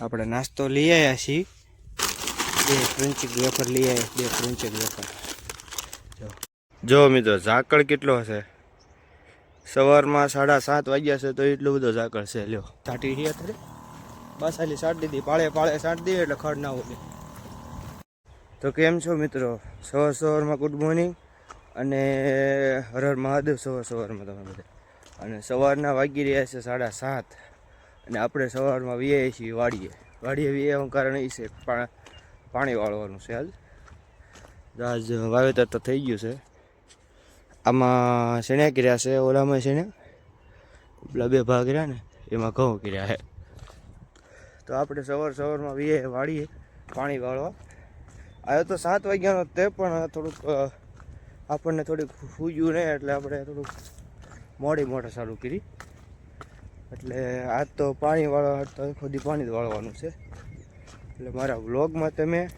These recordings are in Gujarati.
આપણે નાસ્તો લઈ આવ્યા છીએ. બે ક્રંચી વેફર લઈ આવ્યા બે ક્રંચી વેફર. જો જો મિત્રો ઝાકળ કેટલો હશે? સવારમાં સાડા સાત વાગ્યા છે તો એટલો બધો ઝાકળ છે લ્યો. સાટી રહ્યા અત્યારે. બસ આલી સાટ દીધી પાળે પાળે સાટ દઈએ એટલે ખડ ના ઉગે તો કેમ છો મિત્રો? સવાર સવારમાં ગુડ મોર્નિંગ અને હર હર મહાદેવ સવાર સવારમાં તમે બધા. અને સવારના વાગી રહ્યા છે સાડા સાત. અને આપણે સવારમાં વીએ છીએ વાડીએ વાડીએ વીએ કારણ એ છે પાણી વાળવાનું છે આજ આજ વાવેતર તો થઈ ગયું છે આમાં શેણ્યા કર્યા છે ઓલામાં શેણ્યા પેલા બે ભાગ રહ્યા ને એમાં ઘઉં કર્યા છે તો આપણે સવાર સવારમાં વીએ વાળીએ પાણી વાળવા આવ્યો તો સાત વાગ્યાનો તે પણ થોડુંક આપણને થોડીક સૂજ્યું નહીં એટલે આપણે થોડુંક મોડી મોટર ચાલુ કરી એટલે આજ તો પાણીવાળો વાળવા તો ખુદી પાણી વાળવાનું છે. એટલે મારા વ્લોગમાં તમે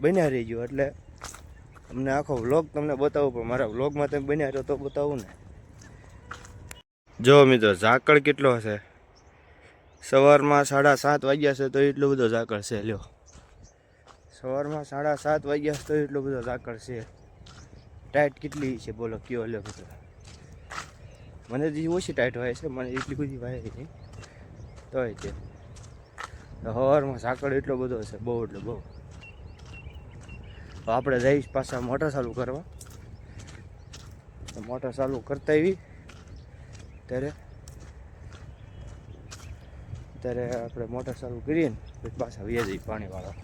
બન્યા રહીજો. એટલે અમને આખો વ્લોગ તમને બતાવું, પણ મારા વ્લોગમાં તમે બન્યા રહ્યો તો બતાવું ને. જો મિત્રો, ઝાકળ કેટલો હશે? સવારમાં સાડા સાત વાગ્યા છે તો એટલો બધો ઝાકળ છે. લ્યો. સવારમાં સાડા સાત વાગ્યા છે તો એટલો બધો ઝાકળ છે. ટાઈટ કેટલી છે? બોલો, કયો લ્યો મિત્રો. મને જે ઓછી ટાઈટ હોય છે, મને એટલી બધી વાય નહીં તોય તે. સવારમાં સાંકળ એટલો બધો છે, બહુ એટલે બહુ. તો આપણે જઈશ પાછા મોટર ચાલુ કરવા. મોટર ચાલુ કરતા આવી ત્યારે ત્યારે આપણે મોટર ચાલુ કરીએ ને, પછી પાછા વ્યા જઈએ પાણીવાળા.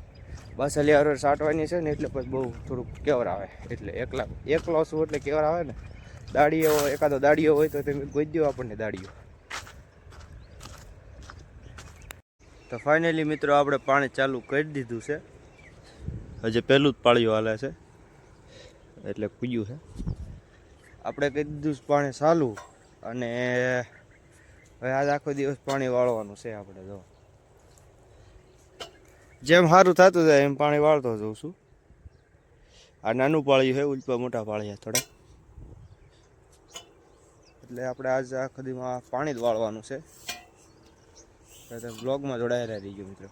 બસ હર સાટવાની છે ને, એટલે પછી બહુ થોડુંક કેવર આવે એટલે એકલા, એકલો છું એટલે કેવર આવે ને. દાડીઓ એકાદો દાડીઓ હોય તો તમે ગોઈ દો આપણને દાડીઓ. તો ફાઇનલી મિત્રો આપણે પાણી ચાલુ કરી દીધું છે. હજી પહેલું જ પાળિયું હાલે છે. એટલે કૂગ્યું છે. આપણે કહી દીધું છે પાણી ચાલુ અને હવે આજ આખો દિવસ પાણી વાળવાનું છે આપણે જો. જેમ સારું થતું જાય એમ પાણી વાળતો જઉં છું. આ નાનું પાળ્યું છે ઉલ્પા મોટા પાળ્યા થોડા. એટલે આપણે આજ આ ખદીમાં પાણી જ વાળવાનું છે. બ્લોગમાં જોડાયેલા રહીજો મિત્રો.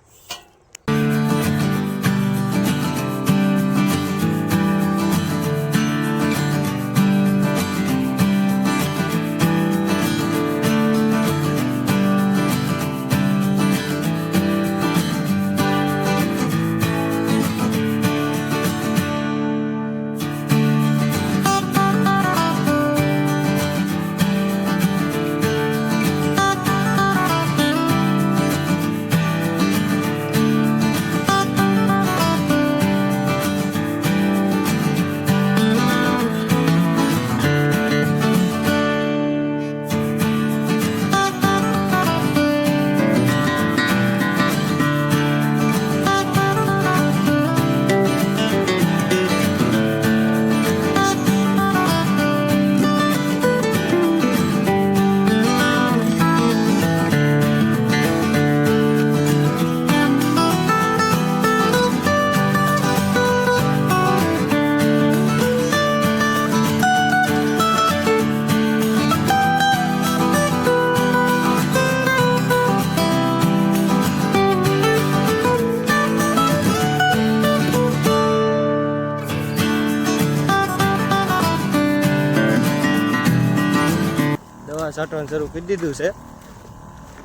છાંટવાનું શરૂ કરી દીધું છે.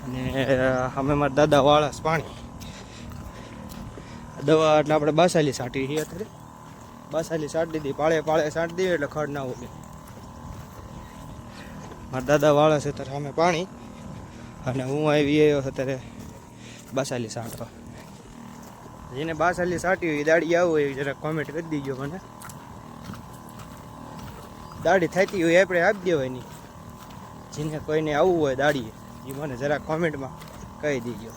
અને અમે મારા દાદા વાળા પાણી. દવા એટલે આપણે બાસાલી છાંટી છીએ અત્યારે. બાસાલી છાંટી દીધી, પાળે પાળે છાંટી દઈએ એટલે ખડ ના ઉગે. મારા દાદા વાળા છે ત્યારે અમે પાણી. અને હું આવી આવ્યો અત્યારે બાસાલી છાંટવા જેને બાસાલી છાંટી હોય એ દાડી આવું એવી એ જરા કોમેન્ટ કરી દીજો મને. દાઢી થતી હોય આપણે આપી દેવાની. જેને કોઈને આવવું હોય દાડીએ એ મને જરા કોમેન્ટમાં કહી દીજો.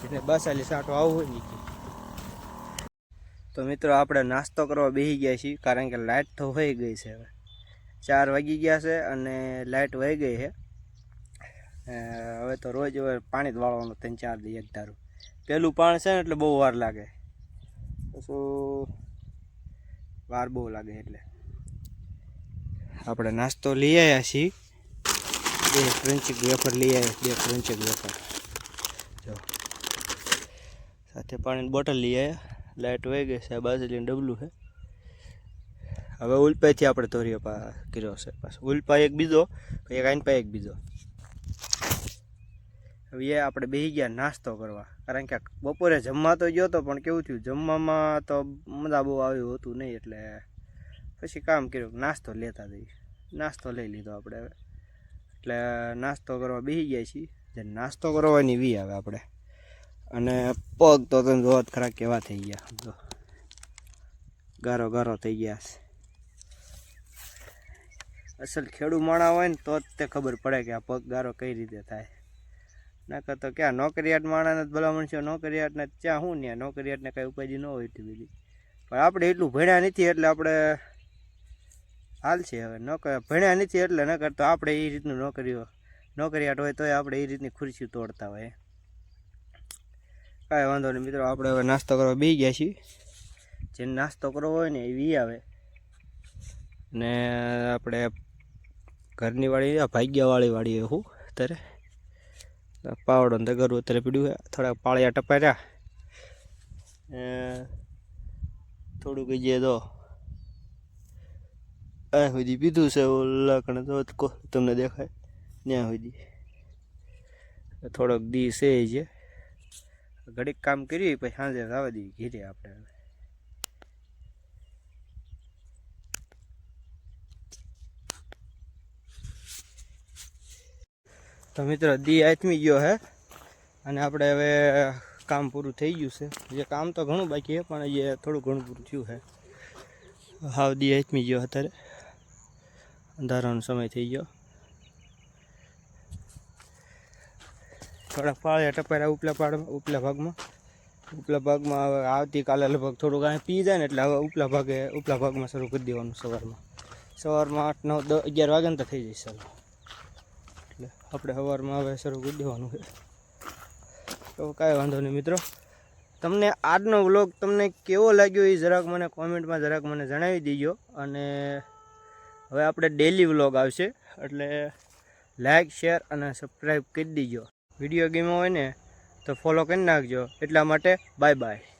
જેને બસાલી સાટો આવવું હોય ને તો મિત્રો, આપણે નાસ્તો કરવા બેસી ગયા છીએ, કારણ કે લાઇટ તો વહી ગઈ છે હવે. ચાર વાગી ગયા છે અને લાઇટ વહી ગઈ છે. હવે તો રોજ હવે પાણી જ વાળવાનું ત્રણ ચાર દી એક ધારું. પેલું પાણી છે ને એટલે બહુ વાર લાગે. પછી વાર બહુ લાગે એટલે. આપણે નાસ્તો લઈ આવ્યા છીએ. બે ક્રંચી વેફર લઈ આવ્યા બે ક્રંચી વેફર. જો. સાથે પાણીની બોટલ લઈ આવ્યા લાઇટ વહી ગઈ છે, આ બાજરીનું ડબલું છે. હવે ઉલ્પાઈથી આપણે ધોરીએ પા, કર્યો છે પાછો. ઉલ્પા એક બીજો એક આઈન પા એક બીજો. હવે એ આપણે બેસી ગયા નાસ્તો કરવા. કારણ કે બપોરે જમવા તો ગયો તો, પણ કેવું થયું, જમવામાં તો મજા બહુ આવ્યું હતું નહીં, એટલે પછી કામ કર્યું, નાસ્તો લેતા જઈએ. નાસ્તો લઈ લીધો આપણે હવે. એટલે નાસ્તો કરવા બેસી ગયા છીએ. જે નાસ્તો કરવાની વી આવે આપણે. અને પગ તો તમે જોવા ખરા કેવા થઈ ગયા. તો ગારો ગારો થઈ ગયા છે. અસલ ખેડૂ માણા હોય ને તો જ તે ખબર પડે કે આ પગ ગારો કઈ રીતે થાય. નકર તો ક્યાં નોકરિયાત માણાને ભલામણ છે નોકરિયાતને ત્યાં શું ત્યાં નોકરિયાતને કાંઈ ઉપાધિ ન હોય એટલી બધી. પણ આપણે એટલું ભણ્યા નથી એટલે આપણે હાલ છે હવે. નોકર ભણ્યા નથી એટલે ન કરતો આપણે એ રીતનું નોકરીઓ નોકરિયાત હોય તોય આપણે એ રીતની ખુરશી તોડતા હોય. કાંઈ વાંધો નહીં મિત્રો, આપણે હવે નાસ્તો કરવા બી ગયા છીએ. જેને નાસ્તો કરવો હોય ને એ વી આવે. ને આપણે ઘરની વાળી ભાગ્યવાળી વાળી હું અત્યારે. પાવડો ને ગરું અત્યારે પીડ્યું થોડાક પાળિયા ટપાર્યા. થોડુંક જે દો આ સુધી પીધું છે, ઓલા કણે તો તમને દેખાય. ત્યાં સુધી થોડોક દી છે છે ઘડીક કામ કર્યું પછી સાંજે જવા દઈએ ઘીરે આપણે. તો મિત્રો, દી આથમી ગયો હે. અને આપણે હવે કામ પૂરું થઈ ગયું છે. જે કામ તો ઘણું બાકી છે, પણ એ થોડું ઘણું પૂરું થયું છે. હાવ દી આથમી ગયો અત્યારે. અંધારાનો સમય થઈ ગયો. થોડાક પાળ્યા ટપાયા ઉપલા પાડ, ઉપલા ભાગમાં. ઉપલા ભાગમાં હવે આવતીકાલે લગભગ થોડુંક અહીં પી જાય ને એટલે હવે ઉપલા ભાગે, ઉપલા ભાગમાં શરૂ કરી દેવાનું સવારમાં. સવારમાં આઠ, નવ, દસ, અગિયાર વાગ્યા તો થઈ જશે એટલે આપણે સવારમાં હવે શરૂ કરી દેવાનું છે. તો કાંઈ વાંધો નહીં મિત્રો. તમને આજનો વ્લોગ તમને કેવો લાગ્યો એ જરાક મને કોમેન્ટમાં જરાક મને જણાવી દેજો. અને હવે આપણે ડેલી વ્લોગ આવશે, એટલે લાઈક શેર અને સબસ્ક્રાઈબ કરી દીજો. વીડિયો ગેમો હોય ને, તો ફોલો કરી નાખજો. એટલા માટે બાય બાય